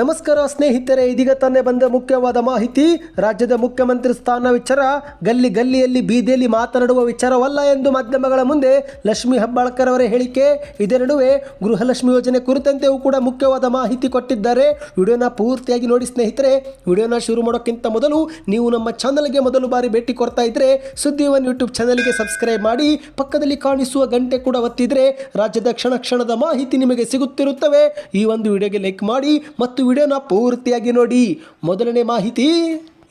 ನಮಸ್ಕಾರ ಸ್ನೇಹಿತರೆ, ಇದೀಗ ತಾನೇ ಬಂದ ಮುಖ್ಯವಾದ ಮಾಹಿತಿ. ರಾಜ್ಯದ ಮುಖ್ಯಮಂತ್ರಿ ಸ್ಥಾನ ವಿಚಾರ. ಗಲ್ಲಿ ಗಲ್ಲಿಯಲ್ಲಿ ಬೀದಿಯಲ್ಲಿ ಮಾತನಾಡುವ ವಿಚಾರವಲ್ಲ ಎಂದು ಮಾಧ್ಯಮಗಳ ಮುಂದೆ ಲಕ್ಷ್ಮಿ ಹೆಬ್ಬಾಳ್ಕರ್ ಅವರ ಹೇಳಿಕೆ. ಇದೇ ನಡುವೆ ಗೃಹಲಕ್ಷ್ಮಿ ಯೋಜನೆ ಕುರಿತಂತೆಯೂ ಕೂಡ ಮುಖ್ಯವಾದ ಮಾಹಿತಿ ಕೊಟ್ಟಿದ್ದಾರೆ. ವಿಡಿಯೋನ ಪೂರ್ತಿಯಾಗಿ ನೋಡಿ ಸ್ನೇಹಿತರೆ, ವಿಡಿಯೋನ ಶುರು ಮಾಡೋಕ್ಕಿಂತ ಮೊದಲು ನೀವು ನಮ್ಮ ಚಾನಲ್ಗೆ ಮೊದಲು ಬಾರಿ ಭೇಟಿ ಕೊಡ್ತಾ ಇದ್ರೆ ಸುದ್ದಿ ಒನ್ ಯೂಟ್ಯೂಬ್ ಚಾನಲ್ಗೆ ಸಬ್ಸ್ಕ್ರೈಬ್ ಮಾಡಿ, ಪಕ್ಕದಲ್ಲಿ ಕಾಣಿಸುವ ಗಂಟೆ ಕೂಡ ಒತ್ತಿದ್ರೆ ರಾಜ್ಯದ ಕ್ಷಣ ಕ್ಷಣದ ಮಾಹಿತಿ ನಿಮಗೆ ಸಿಗುತ್ತಿರುತ್ತವೆ. ಈ ಒಂದು ವಿಡಿಯೋಗೆ ಲೈಕ್ ಮಾಡಿ ಮತ್ತು ವಿಡಿಯೋನ ಪೂರ್ತಿಯಾಗಿ ನೋಡಿ. ಮೊದಲನೇ ಮಾಹಿತಿ.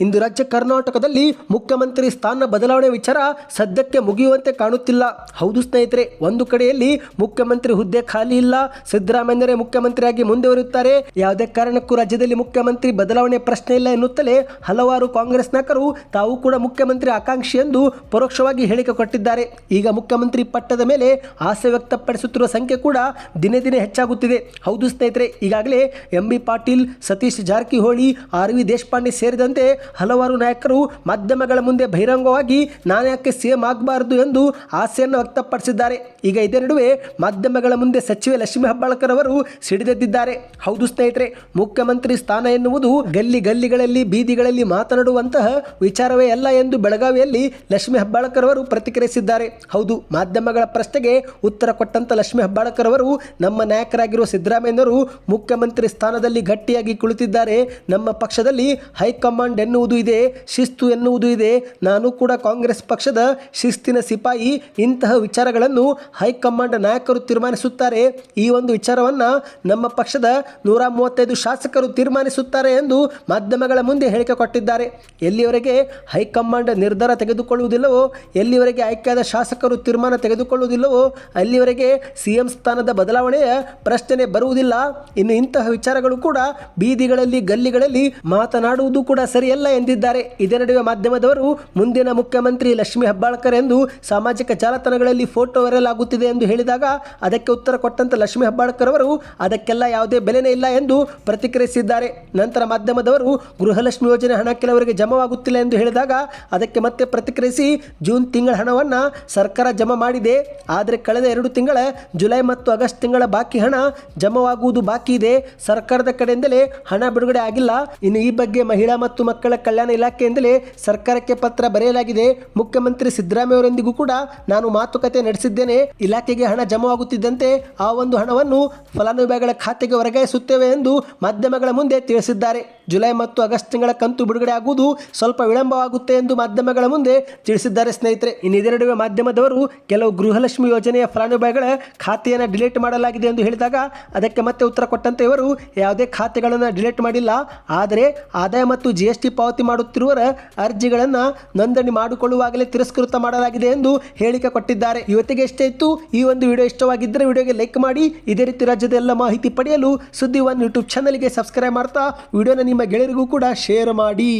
ಇಂದು ರಾಜ್ಯ ಕರ್ನಾಟಕದಲ್ಲಿ ಮುಖ್ಯಮಂತ್ರಿ ಸ್ಥಾನ ಬದಲಾವಣೆ ವಿಚಾರ ಸದ್ಯಕ್ಕೆ ಮುಗಿಯುವಂತೆ ಕಾಣುತ್ತಿಲ್ಲ. ಹೌದು ಸ್ನೇಹಿತರೆ, ಒಂದು ಕಡೆಯಲ್ಲಿ ಮುಖ್ಯಮಂತ್ರಿ ಹುದ್ದೆ ಖಾಲಿ ಇಲ್ಲ ಸಿದ್ದರಾಮಯ್ಯರೇ ಮುಖ್ಯಮಂತ್ರಿಯಾಗಿ ಮುಂದುವರಿಯುತ್ತಾರೆ. ಯಾವುದೇ ಕಾರಣಕ್ಕೂ ರಾಜ್ಯದಲ್ಲಿ ಮುಖ್ಯಮಂತ್ರಿ ಬದಲಾವಣೆ ಪ್ರಶ್ನೆ ಇಲ್ಲ ಎನ್ನುತ್ತಲೇ ಹಲವಾರು ಕಾಂಗ್ರೆಸ್ ನಾಯಕರು ತಾವು ಕೂಡ ಮುಖ್ಯಮಂತ್ರಿ ಆಕಾಂಕ್ಷಿ ಎಂದು ಪರೋಕ್ಷವಾಗಿ ಹೇಳಿಕೆ ಕೊಟ್ಟಿದ್ದಾರೆ. ಈಗ ಮುಖ್ಯಮಂತ್ರಿ ಪಟ್ಟದ ಮೇಲೆ ಆಸೆ ವ್ಯಕ್ತಪಡಿಸುತ್ತಿರುವ ಸಂಖ್ಯೆ ಕೂಡ ದಿನೇ ದಿನೇ ಹೆಚ್ಚಾಗುತ್ತಿದೆ. ಹೌದು ಸ್ನೇಹಿತರೆ, ಈಗಾಗಲೇ M B Patil, Satish Jarkiholi, R V Deshpande ಸೇರಿದಂತೆ ಹಲವಾರು ನಾಯಕರು ಮಾಧ್ಯಮಗಳ ಮುಂದೆ ಬಹಿರಂಗವಾಗಿ ನಾನು ಯಾಕೆ ಸಿಎಂ ಆಗಬಾರದು ಎಂದು ಆಸೆಯನ್ನು ವ್ಯಕ್ತಪಡಿಸಿದ್ದಾರೆ. ಈಗ ಇದೇ ನಡುವೆ ಮಾಧ್ಯಮಗಳ ಮುಂದೆ ಸಚಿವೆ ಲಕ್ಷ್ಮೀ ಹೆಬ್ಬಾಳ್ಕರ್ ಅವರು ಸಿಡಿದೆದ್ದಿದ್ದಾರೆ. ಹೌದು ಸ್ನೇಹಿತರೆ, ಮುಖ್ಯಮಂತ್ರಿ ಸ್ಥಾನ ಎನ್ನುವುದು ಗಲ್ಲಿ ಗಲ್ಲಿಗಳಲ್ಲಿ ಬೀದಿಗಳಲ್ಲಿ ಮಾತನಾಡುವಂತಹ ವಿಚಾರವೇ ಅಲ್ಲ ಎಂದು ಬೆಳಗಾವಿಯಲ್ಲಿ ಲಕ್ಷ್ಮೀ ಹೆಬ್ಬಾಳ್ಕರ್ ಅವರು ಪ್ರತಿಕ್ರಿಯಿಸಿದ್ದಾರೆ. ಹೌದು, ಮಾಧ್ಯಮಗಳ ಪ್ರಶ್ನೆಗೆ ಉತ್ತರ ಕೊಟ್ಟಂತ ಲಕ್ಷ್ಮೀ ಹೆಬ್ಬಾಳ್ಕರ್ ಅವರು ನಮ್ಮ ನಾಯಕರಾಗಿರುವ ಸಿದ್ದರಾಮಯ್ಯನವರು ಮುಖ್ಯಮಂತ್ರಿ ಸ್ಥಾನದಲ್ಲಿ ಗಟ್ಟಿಯಾಗಿ ಕುಳಿತಿದ್ದಾರೆ. ನಮ್ಮ ಪಕ್ಷದಲ್ಲಿ ಹೈಕಮಾಂಡ್ ಎನ್ನುವುದು ಇದೆ, ಶಿಸ್ತು ಎನ್ನುವುದು ಇದೆ. ನಾನು ಕೂಡ ಕಾಂಗ್ರೆಸ್ ಪಕ್ಷದ ಶಿಸ್ತಿನ ಸಿಪಾಯಿ. ಇಂತಹ ವಿಚಾರಗಳನ್ನು ಹೈಕಮಾಂಡ್ ನಾಯಕರು ತೀರ್ಮಾನಿಸುತ್ತಾರೆ. ಈ ಒಂದು ವಿಚಾರವನ್ನು ನಮ್ಮ ಪಕ್ಷದ ನೂರ ಮೂವತ್ತೈದು ಶಾಸಕರು ತೀರ್ಮಾನಿಸುತ್ತಾರೆ ಎಂದು ಮಾಧ್ಯಮಗಳ ಮುಂದೆ ಹೇಳಿಕೆ ಕೊಟ್ಟಿದ್ದಾರೆ. ಎಲ್ಲಿಯವರೆಗೆ ಹೈಕಮಾಂಡ್ ನಿರ್ಧಾರ ತೆಗೆದುಕೊಳ್ಳುವುದಿಲ್ಲವೋ, ಎಲ್ಲಿವರೆಗೆ ಆಯ್ಕೆಯಾದ ಶಾಸಕರು ತೀರ್ಮಾನ ತೆಗೆದುಕೊಳ್ಳುವುದಿಲ್ಲವೋ, ಅಲ್ಲಿವರೆಗೆ ಸಿಎಂ ಸ್ಥಾನದ ಬದಲಾವಣೆಯ ಪ್ರಶ್ನೆ ಬರುವುದಿಲ್ಲ. ಇನ್ನು ಇಂತಹ ವಿಚಾರಗಳು ಕೂಡ ಬೀದಿಗಳಲ್ಲಿ, ಗಲ್ಲಿಗಳಲ್ಲಿ ಮಾತನಾಡುವುದು ಕೂಡ ಸರಿಯಲ್ಲ. ಎಂದಿದ್ದಾರೆ. ಇದೇ ನಡುವೆ ಮಾಧ್ಯಮದವರು ಮುಂದಿನ ಮುಖ್ಯಮಂತ್ರಿ ಲಕ್ಷ್ಮಿ ಹೆಬ್ಬಾಳ್ಕರ್ ಎಂದು ಸಾಮಾಜಿಕ ಜಾಲತಾಣಗಳಲ್ಲಿ ಫೋಟೋ ವೈರಲ್ ಆಗುತ್ತಿದೆ ಎಂದು ಹೇಳಿದಾಗ ಅದಕ್ಕೆ ಉತ್ತರ ಕೊಟ್ಟಂತ ಲಕ್ಷ್ಮಿ ಹೆಬ್ಬಾಳ್ಕರ್ ಅವರು ಅದಕ್ಕೆಲ್ಲ ಯಾವುದೇ ಬೆಲೆನೇ ಇಲ್ಲ ಎಂದು ಪ್ರತಿಕ್ರಿಯಿಸಿದ್ದಾರೆ. ನಂತರ ಮಾಧ್ಯಮದವರು ಗೃಹಲಕ್ಷ್ಮಿ ಯೋಜನೆ ಹಣ ಕೆಲವರಿಗೆ ಜಮಾವಾಗುತ್ತಿಲ್ಲ ಎಂದು ಹೇಳಿದಾಗ ಅದಕ್ಕೆ ಮತ್ತೆ ಪ್ರತಿಕ್ರಿಯಿಸಿ ಜೂನ್ ತಿಂಗಳ ಹಣವನ್ನು ಸರ್ಕಾರ ಜಮಾ ಮಾಡಿದೆ. ಆದರೆ ಕಳೆದ ಎರಡು ತಿಂಗಳ ಜುಲೈ ಮತ್ತು ಆಗಸ್ಟ್ ತಿಂಗಳ ಬಾಕಿ ಹಣ ಜಮಾವಾಗುವುದು ಬಾಕಿ ಇದೆ. ಸರ್ಕಾರದ ಕಡೆಯಿಂದಲೇ ಹಣ ಬಿಡುಗಡೆ ಆಗಿಲ್ಲ. ಇನ್ನು ಈ ಬಗ್ಗೆ ಮಹಿಳಾ ಮತ್ತು ಮಕ್ಕಳ ಕಲ್ಯಾಣ ಇಲಾಖೆಯಿಂದಲೇ ಸರ್ಕಾರಕ್ಕೆ ಪತ್ರ ಬರೆಯಲಾಗಿದೆ. ಮುಖ್ಯಮಂತ್ರಿ ಸಿದ್ದರಾಮಯ್ಯ ಅವರೊಂದಿಗೂ ಕೂಡ ನಾನು ಮಾತುಕತೆ ನಡೆಸಿದ್ದೇನೆ. ಇಲಾಖೆಗೆ ಹಣ ಜಮಾವಾಗುತ್ತಿದ್ದಂತೆ ಆ ಒಂದು ಹಣವನ್ನು ಫಲಾನುಭವಿಗಳ ಖಾತೆಗೆ ವರ್ಗಾಯಿಸುತ್ತೇವೆ ಎಂದು ಮಾಧ್ಯಮಗಳ ಮುಂದೆ ತಿಳಿಸಿದ್ದಾರೆ. ಜುಲೈ ಮತ್ತು ಆಗಸ್ಟ್ ತಿಂಗಳ ಕಂತು ಬಿಡುಗಡೆ ಆಗುವುದು ಸ್ವಲ್ಪ ವಿಳಂಬವಾಗುತ್ತೆ ಎಂದು ಮಾಧ್ಯಮಗಳ ಮುಂದೆ ತಿಳಿಸಿದ್ದಾರೆ ಸ್ನೇಹಿತರೆ. ಇನ್ನು ಮಾಧ್ಯಮದವರು ಕೆಲವು ಗೃಹಲಕ್ಷ್ಮಿ ಯೋಜನೆಯ ಫಲಾನುಭವಿಗಳ ಖಾತೆಯನ್ನು ಡಿಲೀಟ್ ಮಾಡಲಾಗಿದೆ ಎಂದು ಹೇಳಿದಾಗ ಅದಕ್ಕೆ ಮತ್ತೆ ಉತ್ತರ ಕೊಟ್ಟಂತೆ ಇವರು, ಯಾವುದೇ ಖಾತೆಗಳನ್ನು ಡಿಲೀಟ್ ಮಾಡಿಲ್ಲ, ಆದರೆ ಆದಾಯ ಮತ್ತು ಜಿ ಎಸ್ ಟಿ ಪಾವತಿ ಮಾಡುತ್ತಿರುವರ ಅರ್ಜಿಗಳನ್ನು ನೋಂದಣಿ ಮಾಡಿಕೊಳ್ಳುವಾಗಲೇ ತಿರಸ್ಕೃತ ಮಾಡಲಾಗಿದೆ ಎಂದು ಹೇಳಿಕೆ ಕೊಟ್ಟಿದ್ದಾರೆ. ಇವತ್ತಿಗೆ ಎಷ್ಟೇ ಇತ್ತು. ಈ ಒಂದು ವಿಡಿಯೋ ಇಷ್ಟವಾಗಿದ್ದರೆ ವಿಡಿಯೋಗೆ ಲೈಕ್ ಮಾಡಿ, ಇದೇ ರೀತಿ ರಾಜ್ಯದ ಎಲ್ಲ ಮಾಹಿತಿ ಪಡೆಯಲು ಸುದ್ದಿ ಒನ್ ಯೂಟ್ಯೂಬ್ ಚಾನಲ್ಗೆ ಸಬ್ಸ್ಕ್ರೈಬ್ ಮಾಡ್ತಾ, ವಿಡಿಯೋನ ಗೆಳೆಯರಿಗೂ ಕೂಡ ಶೇರ್ ಮಾಡಿ.